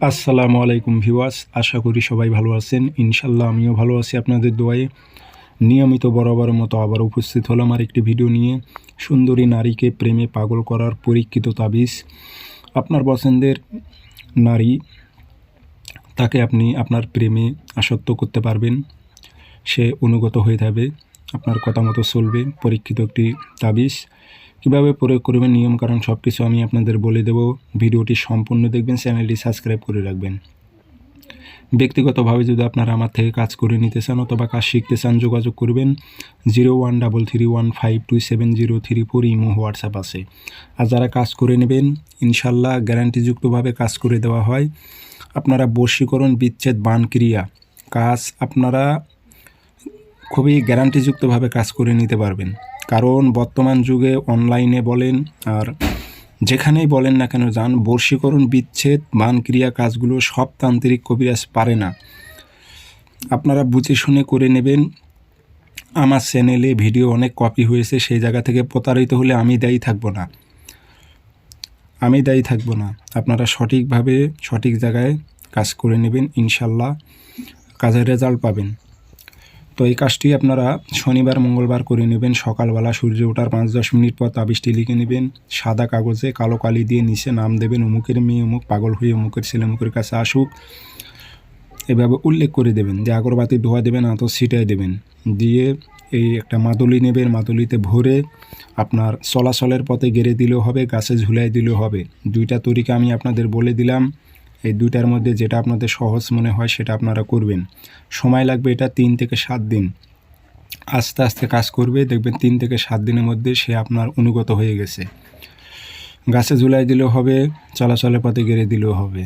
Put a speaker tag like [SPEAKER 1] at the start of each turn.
[SPEAKER 1] আসসালামু আলাইকুম ভিওয়াস আশা করি সবাই ভালো আছেন। ইনশাল্লাহ আমিও ভালো আছি আপনাদের দোয়ায়ে। নিয়মিত বরাবর মতো আবার উপস্থিত হলাম আর একটি ভিডিও নিয়ে। সুন্দরী নারীকে প্রেমে পাগল করার পরীক্ষিত তাবিজ। আপনার পছন্দের নারী, তাকে আপনি আপনার প্রেমে আসক্ত করতে পারবেন। সে অনুগত হয়ে যাবে, আপনার কথা মতো চলবে। পরীক্ষিত একটি তাবিজ। কীভাবে প্রয়োগ করবেন, নিয়ম নিয়মকানুন সব কিছু আমি আপনাদের বলে দেব। ভিডিওটি সম্পূর্ণ দেখবেন, চ্যানেলটি সাবস্ক্রাইব করে রাখবেন। ব্যক্তিগতভাবে যদি আপনারা আমার থেকে কাজ করে নিতে চান অথবা কাজ শিখতে চান, যোগাযোগ করবেন zero one double three one five two seven zero three four imo WhatsApp আছে। আর যারা কাজ করে নেবেন, ইনশাল্লাহ গ্যারান্টিযুক্তভাবে কাজ করে দেওয়া হয়। আপনারা বশীকরণ, বিচ্ছেদ বান ক্রিয়া কাজ আপনারা খুবই গ্যারান্টিযুক্তভাবে কাজ করে নিতে পারবেন। কারণ বর্তমান যুগে অনলাইনে বলেন আর যেখানেই বলেন না কেন, যান, বর্ষীকরণ, বিচ্ছেদ, বান ক্রিয়া কাজগুলো সব তান্ত্রিক কবিরাজ পারে না। আপনারা বুঝে শুনে করে নেবেন। আমার চ্যানেলে ভিডিও অনেক কপি হয়েছে, সেই জায়গা থেকে প্রতারিত হলে আমি দায়ী থাকব না। আমি দায়ী থাকব না। আপনারা সঠিকভাবে সঠিক জায়গায় কাজ করে নেবেন, ইনশাল্লাহ। কাজের রেজাল্ট পাবেন। তো এই কাজটি আপনারা শনিবার, মঙ্গলবার করে নেবেন। সকালবেলা সূর্য ওঠার পাঁচ, দশ মিনিট পর তাবিজটি লিখে নেবেন। সাদা কাগজে কালো কালি দিয়ে নিচে নাম দেবেন, অমুকের মেয়ে, অমুক পাগল হয়ে অমুকের ছেলে, অমুকের কাছে আসুক। এভাবে উল্লেখ করে দেবেন, যে আগরবাতি ধোয়া দেবেন আতো ছিটাই দেবেন। দিয়ে এই একটা মাদুলি নেবেন, মাদুলিতে ভরে আপনার চলাচলের পথে গেড়ে দিলেও হবে, গাছে ঝুলাই দিলেও হবে। দুইটা তরিকা আমি আপনাদের বলে দিলাম। এই দুটার মধ্যে যেটা আপনাদের সহজ মনে হয় সেটা আপনারা করবেন। সময় লাগবে এটা তিন থেকে সাত দিন। আস্তে আস্তে কাজ করবে, দেখবেন তিন থেকে সাত দিনের মধ্যে সে আপনার অনুগত হয়ে গেছে। গাছে ঝুলাই দিলেও হবে, চলাচলের পথে গেড়ে দিলেও হবে।